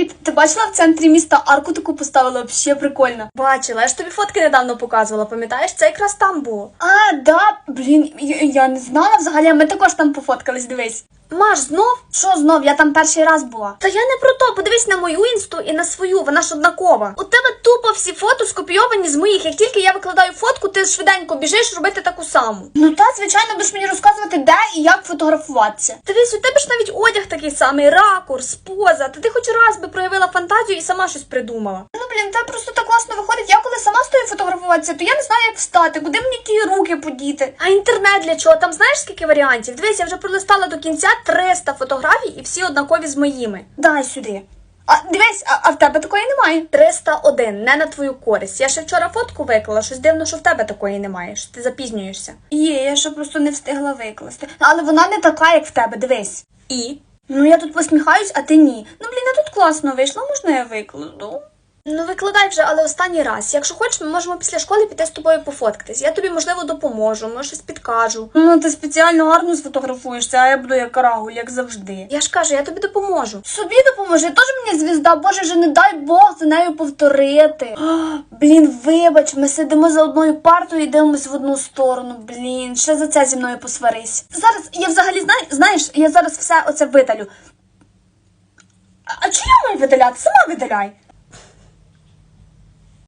Привіт, ти бачила в центрі міста арку таку поставила? Вообще прикольно. Бачила, я ж тобі фотки недавно показувала, пам'ятаєш, це якраз там було. А, да, блін, я, я не знала взагалі, ми також там пофоткались, дивись. Маш, знов? Що знов? Я там перший раз була. Та я не про то, подивись на мою інсту і на свою, вона ж однакова. У тебе тупо всі фото скопійовані з моїх. Як тільки я викладаю фотку, ти швиденько біжиш робити таку саму. Ну та, звичайно, будеш мені розказувати, де і як фотографуватися. Дивись, у тебе ж навіть одяг такий самий, ракурс, поза. Та ти хоч раз би проявила фантазію і сама щось придумала. Ну блін, це просто так класно виходить. Я коли сама стою фотографуватися, то я не знаю, як встати, куди мені ті руки подіти. А інтернет для чого? Там знаєш скільки варіантів? Дивись, я вже пролистала до кінця 300 фотографій і всі однакові з моїми. Дай сюди. А дивись, а, а в тебе такої немає. 301, не на твою користь. Я ще вчора фотку виклала, щось дивно, що в тебе такої немає, що ти запізнюєшся. Є, я ще просто не встигла викласти. Але вона не така, як в тебе, дивись. І? Ну я тут посміхаюсь, а ти ні. Ну блін, а тут класно вийшло, можна я викладу? Ну, викладай вже, але останній раз. Якщо хочеш, ми можемо після школи піти з тобою пофоткатись. Я тобі, можливо, допоможу, може щось підкажу. Ну, ти спеціально гарно сфотографуєшся, а я буду як карагуль, як завжди. Я ж кажу, я тобі допоможу. Собі допоможи, теж мені звізда, боже, вже не дай Бог за нею повторити. А, блін, вибач, ми сидимо за одною партою і дивимось в одну сторону. Блін, ще за це зі мною посварись. Зараз я взагалі знаю, знаєш, я зараз все оце видалю. А чи я маю видаляти? Сама видаляй.